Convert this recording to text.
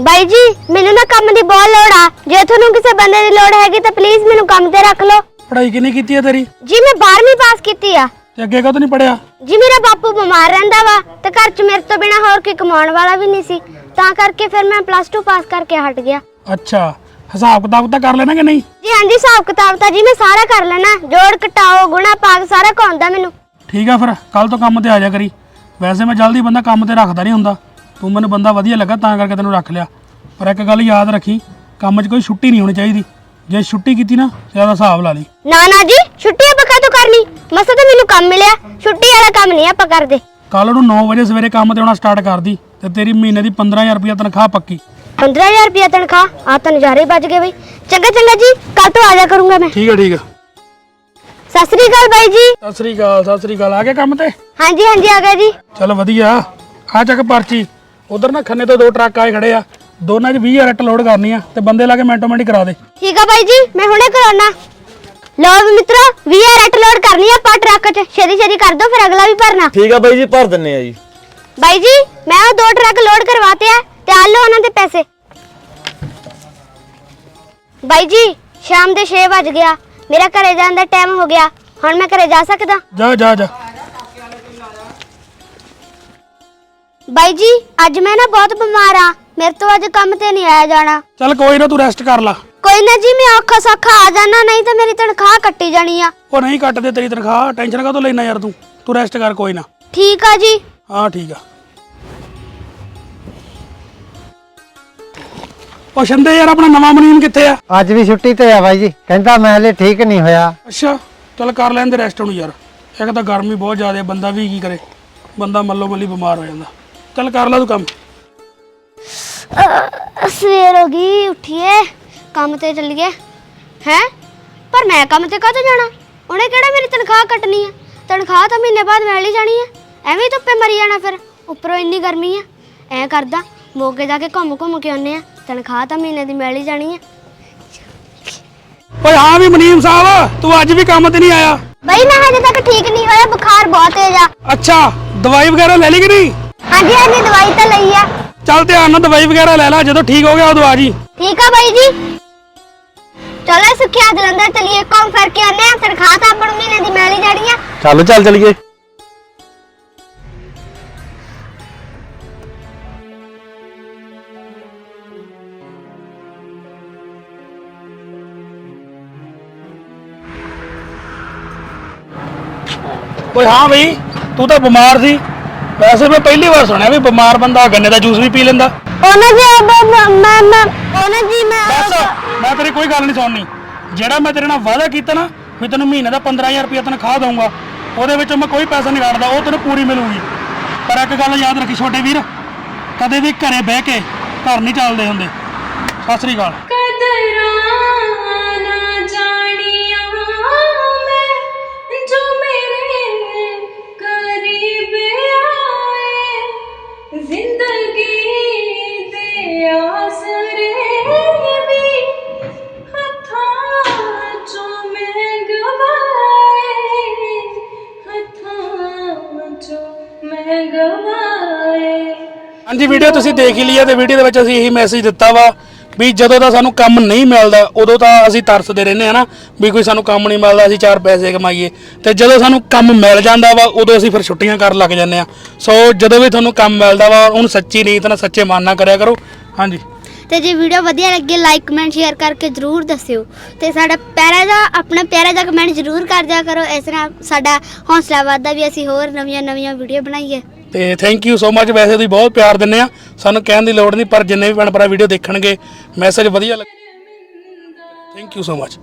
ਬਾਈ ਜੀ ਮੈਨੂੰ ਨਾ ਕੰਮ ਦੀ ਬਹੁਤ ਲੋੜ ਆ। ਜੇ ਤੁਹਾਨੂੰ ਕਿਸੇ ਬੰਦੇ ਦੀ ਲੋੜ ਹੈਗੀ ਤਾਂ ਪਲੀਜ਼ ਮੈਨੂੰ ਕੰਮ ਤੇ ਰੱਖ ਲਓ। ਪੜ੍ਹਾਈ ਕਿੰਨੀ ਕੀਤੀ ਹੈ ਤੇਰੀ? ਜੀ ਮੈਂ 12ਵੀਂ ਪਾਸ ਕੀਤੀ ਆ। ਤੇ ਅੱਗੇ ਕਦੋਂ ਨਹੀਂ ਪੜਿਆ ਜੀ ਮੇਰਾ ਬਾਪੂ ਬਿਮਾਰ ਰਹਿੰਦਾ ਵਾ ਤੇ ਘਰ 'ਚ ਮੇਰੇ ਤੋਂ ਬਿਨਾ ਹੋਰ ਕੋਈ ਕਮਾਉਣ ਵਾਲਾ ਵੀ ਨਹੀਂ ਸੀ। ਤਾਂ ਕਰਕੇ ਫਿਰ ਮੈਂ ਪਲੱਸ 2 ਪਾਸ ਕਰਕੇ ਹਟ ਗਿਆ। ਅੱਛਾ ਹਿਸਾਬ ਕਿਤਾਬ ਤਾਂ ਕਰ ਲੈਣਾ ਕਿ ਨਹੀਂ? ਜੀ ਹਾਂਜੀ ਹਿਸਾਬ ਕਿਤਾਬ ਤਾਂ ਜੀ ਮੈਂ ਸਾਰਾ ਕਰ ਲੈਣਾ। ਜੋੜ ਘਟਾਓ ਗੁਣਾ ਭਾਗ ਸਾਰਾ ਕੌਂਦਾ ਮੈਨੂੰ। ਠੀਕ ਆ ਫਿਰ ਕੱਲ ਤੋਂ ਕੰਮ ਤੇ ਆ ਜਾ ਕਰੀ। ਵੈਸੇ ਮੈਂ ਜਲਦੀ ਬੰਦਾ ਕੰਮ ਤੇ ਰੱਖਦਾ ਨਹੀਂ ਹੁੰਦਾ। ਤੂੰ ਮੈਨੂੰ ਬੰਦਾ ਵਧੀਆ ਲੱਗਾ ਤਾਂ ਕਰਕੇ ਤੈਨੂੰ ਰੱਖ ਲਿਆ। ਪਰ ਇੱਕ ਗੱਲ ਯਾਦ ਰੱਖੀ ਕੰਮ 'ਚ ਕੋਈ ਛੁੱਟੀ ਨਹੀਂ ਹੋਣੀ ਚਾਹੀਦੀ। ਜੇ ਛੁੱਟੀ ਕੀਤੀ ਨਾ ਤੇ ਉਹਦਾ ਹਿਸਾਬ ਲਾ ਲਈ। ਨਾ ਨਾ ਜੀ ਛੁੱਟੀ ਆਪਾਂ ਕਦੋਂ ਕਰਨੀ ਮਸਾ ਤਾਂ ਮੈਨੂੰ ਕੰਮ ਮਿਲਿਆ। ਛੁੱਟੀ ਵਾਲਾ ਕੰਮ ਨਹੀਂ ਆਪਾਂ ਕਰਦੇ। ਕੱਲ ਨੂੰ 9 ਵਜੇ ਸਵੇਰੇ ਕੰਮ ਤੇ ਆਉਣਾ ਸਟਾਰਟ ਕਰਦੀ ਤੇ ਤੇਰੀ ਮਹੀਨੇ ਦੀ 15000 ਰੁਪਇਆ ਤਨਖਾਹ ਪੱਕੀ। 15000 ਰੁਪਇਆ ਤਨਖਾਹ? ਆ ਤਾਂ ਨਜ਼ਾਰੇ ਵੱਜ ਗਏ ਬਈ। ਚੰਗਾ ਚੰਗਾ ਜੀ ਕੱਲ ਤੋਂ ਆ ਜਾ ਕਰੂੰਗਾ ਮੈਂ। ਠੀਕ ਆ ਠੀਕ ਆ ਸਤਿ ਸ੍ਰੀ ਅਕਾਲ ਬਾਈ ਜੀ। ਸਤਿ ਸ੍ਰੀ ਅਕਾਲ ਸਤਿ ਸ੍ਰੀ ਅਕਾਲ। ਆ ਗਿਆ ਕੰਮ ਤੇ? ਹਾਂਜੀ ਹਾਂਜੀ ਆ ਗਿਆ ਜੀ। ਚਲ ਵਧੀਆ। ਆ ਚੱਕ ਪਰਚੀ। ਉਧਰ ਨਾ ਖੰਨੇ ਤੋਂ ਦੋ ਟਰੱਕ ਆਏ ਖੜੇ ਆ। ਦੋਨਾਂ 'ਚ 20000 ਇੱਟ ਲੋਡ ਕਰਨੀ ਆ ਤੇ ਬੰਦੇ ਲਾ ਕੇ ਮਿੰਟੋ ਮਿੰਟ ਕਰਾ ਦੇ। ਠੀਕ ਆ ਬਾਈ ਜੀ ਮੈਂ ਹੁਣੇ ਕਰਾਉਣਾ ਲਓ ਵੀ ਮਿੱਤਰੋ 20000 ਰੈਟ ਲੋਡ ਕਰਨੀ ਆ ਪਾ ਟਰੱਕ 'ਚ। ਛੇਤੀ ਛੇਤੀ ਕਰ ਦੋ ਫਿਰ ਅਗਲਾ ਵੀ ਭਰਨਾ। ਠੀਕ ਆ ਬਾਈ ਜੀ ਭਰ ਦਿੰਨੇ ਆ ਜੀ। ਬਾਈ ਜੀ ਮੈਂ ਉਹ ਦੋ ਟਰੱਕ ਲੋਡ ਕਰਵਾਤੇ ਆ ਤੇ ਆ ਲਓ ਉਹਨਾਂ ਦੇ ਪੈਸੇ। ਬਾਈ ਜੀ ਸ਼ਾਮ ਦੇ 6 ਵਜ ਗਿਆ। ਮੇਰਾ ਘਰੇ ਜਾਣ ਦਾ ਟਾਈਮ ਹੋ ਗਿਆ। ਹੁਣ ਮੈਂ ਘਰੇ ਜਾ ਸਕਦਾ? ਜਾ ਜਾ ਜਾ। ਬਾਈ ਜੀ ਅੱਜ ਮੈਂ ਨਾ ਬਹੁਤ ਬਿਮਾਰ ਆ ਮੇਰੇ ਤੋਂ ਅੱਜ ਕੰਮ ਤੇ ਨਹੀਂ ਆਇਆ ਜਾਣਾ। ਚੱਲ ਕੋਈ ਨਾ ਤੂੰ ਰੈਸਟ ਕਰ ਲਾ। ਕੋਈ ਨਾ ਜੀ ਮੈਂ ਔਖਾ ਸੌਖਾ ਆ ਜਾਣਾ ਨਹੀਂ ਤਾਂ ਮੇਰੀ ਤਨਖਾਹ ਕੱਟੀ ਜਾਣੀ ਆ। ਉਹ ਨਹੀਂ ਕੱਟਦੇ ਤੇਰੀ ਤਨਖਾਹ ਟੈਨਸ਼ਨ ਕਾਹਤੋਂ ਲੈਣਾ ਯਾਰ ਤੂੰ? ਤੂੰ ਰੈਸਟ ਕਰ ਕੋਈ ਨਾ। ਠੀਕ ਆ ਜੀ। ਹਾਂ ਠੀਕ ਆ। ਉਹ ਸ਼ੰਦੇ ਯਾਰ ਆਪਣਾ ਨਵਾਂ ਮਨੀਮ ਕਿੱਥੇ ਆ? ਅੱਜ ਵੀ ਛੁੱਟੀ ਤੇ ਆ ਬਾਈ ਜੀ। ਕਹਿੰਦਾ ਮੈਂ ਹਲੇ ਠੀਕ ਨਹੀਂ ਹੋਇਆ। ਅੱਛਾ ਚੱਲ ਕਰ ਲੈਂਦੇ ਰੈਸਟ ਹੁਣ ਯਾਰ। ਇੱਕ ਤਾਂ ਗਰਮੀ ਬਹੁਤ ਜ਼ਿਆਦਾ ਬੰਦਾ ਵੀ ਕੀ ਕਰੇ? ਬੰਦਾ ਮੱਲੋ ਮੱਲੀ ਬਿਮਾਰ ਹੋ ਜਾਂਦਾ। ਚੱਲ ਕਰ ਲੈ ਤੂੰ ਕੰਮ। ਅਹ, ਸਵੇਰ ਹੋ ਗਈ ਉੱਠੀਏ ਕੰਮ ਤੇ ਚੱਲੀਏ। ਹੈ? ਪਰ ਮੈਂ ਕੰਮ ਤੇ ਕਾਹਤੋਂ ਜਾਣਾ? ਉਹਨੇ ਕਿਹੜਾ ਮੇਰੀ ਤਨਖਾਹ ਕੱਟਣੀ ਆ? ਤਨਖਾਹ ਤਾਂ ਮਹੀਨੇ ਬਾਅਦ ਮਿਲ ਹੀ ਜਾਣੀ ਆ। ਐਵੇਂ ਹੀ ਧੁੱਪੇ ਮਰੀ ਜਾਣਾ ਫਿਰ। ਉੱਪਰੋਂ ਇੰਨੀ ਗਰਮੀ ਆ। ਐ ਕਰਦਾ ਮੋਗੇ ਜਾ ਕੇ ਘੁੰਮ ਘੁੰਮ ਕੇ ਆਉਨੇ ਆ। ਤਨਖਾਹ ਤਾਂ ਮਹੀਨੇ ਦੀ ਮਿਲ ਹੀ ਜਾਣੀ ਆ। ਓਏ ਹਾਂ ਵੀ ਮਨੀਮ ਸਾਹਿਬ ਤੂੰ ਅੱਜ ਵੀ ਕੰਮ ਤੇ ਨਹੀਂ ਆਇਆ? ਬਈ ਮੈਂ ਹਜੇ ਤੱਕ ਠੀਕ ਨਹੀਂ ਹੋਇਆ ਬੁਖਾਰ ਬਹੁਤ ਤੇਜ਼ ਆ। ਅੱਛਾ ਦਵਾਈ ਵਗੈਰਾ ਲੈ ਲਈ ਕਿ ਨਹੀਂ? ਹਾਂਜੀ ਹਾਂਜੀ ਦਵਾਈ ਤਾਂ ਲਈ ਆ। ਚੱਲ ਧਿਆਨ ਨਾਲ ਦਵਾਈ ਵਗੈਰਾ ਲੈ ਲੈ ਜਦੋਂ ਠੀਕ ਹੋ ਗਿਆ ਉਦੋਂ ਆ ਜੀ। ਠੀਕ ਆ ਬਾਈ ਜੀ। ਚਲੋ ਸੁਖਿਆ ਜਲੰਧਰ ਚਲੀਏ ਘੁੰਮ ਫਿਰ ਕੇ ਆਨੇ ਆ ਤਨਖਾਹ ਤਾਂ ਆਪਾਂ ਨੂੰ ਮਹੀਨੇ ਦੀ ਮਿਲ ਜਾਣੀ ਆ। ਚੱਲ ਚੱਲ ਚਲੀਏ। ਓਏ ਹਾਂ ਬਈ ਤੂੰ ਤਾਂ ਬਿਮਾਰ ਸੀ। ਵੈਸੇ ਮੈਂ ਪਹਿਲੀ ਵਾਰ ਸੁਣਿਆ ਵੀ ਬਿਮਾਰ ਬੰਦਾ ਗੰਨੇ ਦਾ ਜੂਸ ਵੀ ਪੀ ਲੈਂਦਾ। ਉਹਨਾਂ ਜੀ ਮੈਂ ਮੈਂ ਮੈਂ ਉਹਨਾਂ ਜੀ ਮੈਂ ਬਸ ਮੈਂ ਤੇਰੀ ਕੋਈ ਗੱਲ ਨਹੀਂ ਸੁਣਨੀ। ਜਿਹੜਾ ਮੈਂ ਤੇਰੇ ਨਾਲ ਵਾਅਦਾ ਕੀਤਾ ਨਾ ਵੀ ਤੈਨੂੰ ਮਹੀਨੇ ਦਾ 15000 ਰੁਪਏ ਤਨਖਾਹ ਦਊਂਗਾ ਉਹਦੇ ਵਿੱਚੋਂ ਮੈਂ ਕੋਈ ਪੈਸਾ ਨਹੀਂ ਕੱਢਦਾ ਉਹ ਤੈਨੂੰ ਪੂਰੀ ਮਿਲੂਗੀ। ਪਰ ਇੱਕ ਗੱਲ ਯਾਦ ਰੱਖੀ ਛੋਟੇ ਵੀਰ ਕਦੇ ਵੀ ਘਰੇ ਬਹਿ ਕੇ ਘਰ ਨਹੀਂ ਚੱਲਦੇ ਹੁੰਦੇ। ਸਤਿ ਸ੍ਰੀ ਅਕਾਲ। ਹੱਥਾਂ ਚੋਂ ਮੈਂ ਹਾਂਜੀ, ਵੀਡੀਓ ਤੁਸੀਂ ਦੇਖ ਹੀ ਲਈ ਹੈ ਤੇ ਵੀਡੀਓ ਦੇ ਵਿੱਚ ਅਸੀਂ ਇਹੀ ਮੈਸੇਜ ਦਿੱਤਾ ਵਾ ਵੀ ਜਦੋਂ ਦਾ ਸਾਨੂੰ ਕੰਮ ਨਹੀਂ ਮਿਲਦਾ, ਉਦੋਂ ਤਾਂ ਅਸੀਂ ਤਰਸਦੇ ਰਹਿੰਦੇ ਆ ਨਾ ਵੀ ਕੋਈ ਸਾਨੂੰ ਕੰਮ ਨਹੀਂ ਮਿਲਦਾ, ਅਸੀਂ ਚਾਰ ਪੈਸੇ ਕਮਾਈਏ। ਤੇ ਜਦੋਂ ਸਾਨੂੰ ਕੰਮ ਮਿਲ ਜਾਂਦਾ ਵਾ, ਉਦੋਂ ਅਸੀਂ ਫਿਰ ਛੁੱਟੀਆਂ ਕਰਨ ਲੱਗ ਜਾਂਦੇ ਆ ਸੋ ਜਦੋਂ ਵੀ ਤੁਹਾਨੂੰ ਕੰਮ ਮਿਲਦਾ ਵਾ, ਉਹਨੂੰ ਸੱਚੀ ਨੀਤ ਨਾਲ ਸੱਚੇ ਮਨ ਨਾਲ ਕਰਿਆ ਕਰੋ। ਹਾਂਜੀ। ਤੇ ਜੇ ਵੀਡੀਓ ਵਧੀਆ ਲੱਗੇ ਲਾਈਕ ਕਮੈਂਟ ਸ਼ੇਅਰ ਕਰਕੇ ਜਰੂਰ ਦੱਸਿਓ। ਤੇ ਸਾਡਾ ਪਿਆਰਾ ਜਿਹਾ ਆਪਣਾ ਪਿਆਰਾ ਜਿਹਾ ਕਮੈਂਟ ਜਰੂਰ ਕਰ ਦਿਆ ਕਰੋ। ਇਸ ਨਾਲ ਸਾਡਾ ਹੌਸਲਾ ਵੱਧਦਾ ਵੀ ਅਸੀਂ ਹੋਰ ਨਵੀਆਂ ਨਵੀਆਂ ਵੀਡੀਓ ਬਣਾਈਏ। ਤੇ ਥੈਂਕ ਯੂ ਸੋ ਮਚ ਵੈਸੇ ਤੁਸੀਂ ਬਹੁਤ ਪਿਆਰ ਦਿੰਦੇ ਆ। ਸਾਨੂੰ ਕਹਿਣ ਦੀ ਲੋੜ ਨਹੀਂ ਪਰ ਜਿੰਨੇ ਵੀ ਭੈਣ ਭਰਾ ਵੀਡੀਓ ਦੇਖਣਗੇ ਮੈਸੇਜ ਵਧੀਆ ਲੱਗੇ ਥੈਂਕ ਯੂ ਸੋ ਮਚ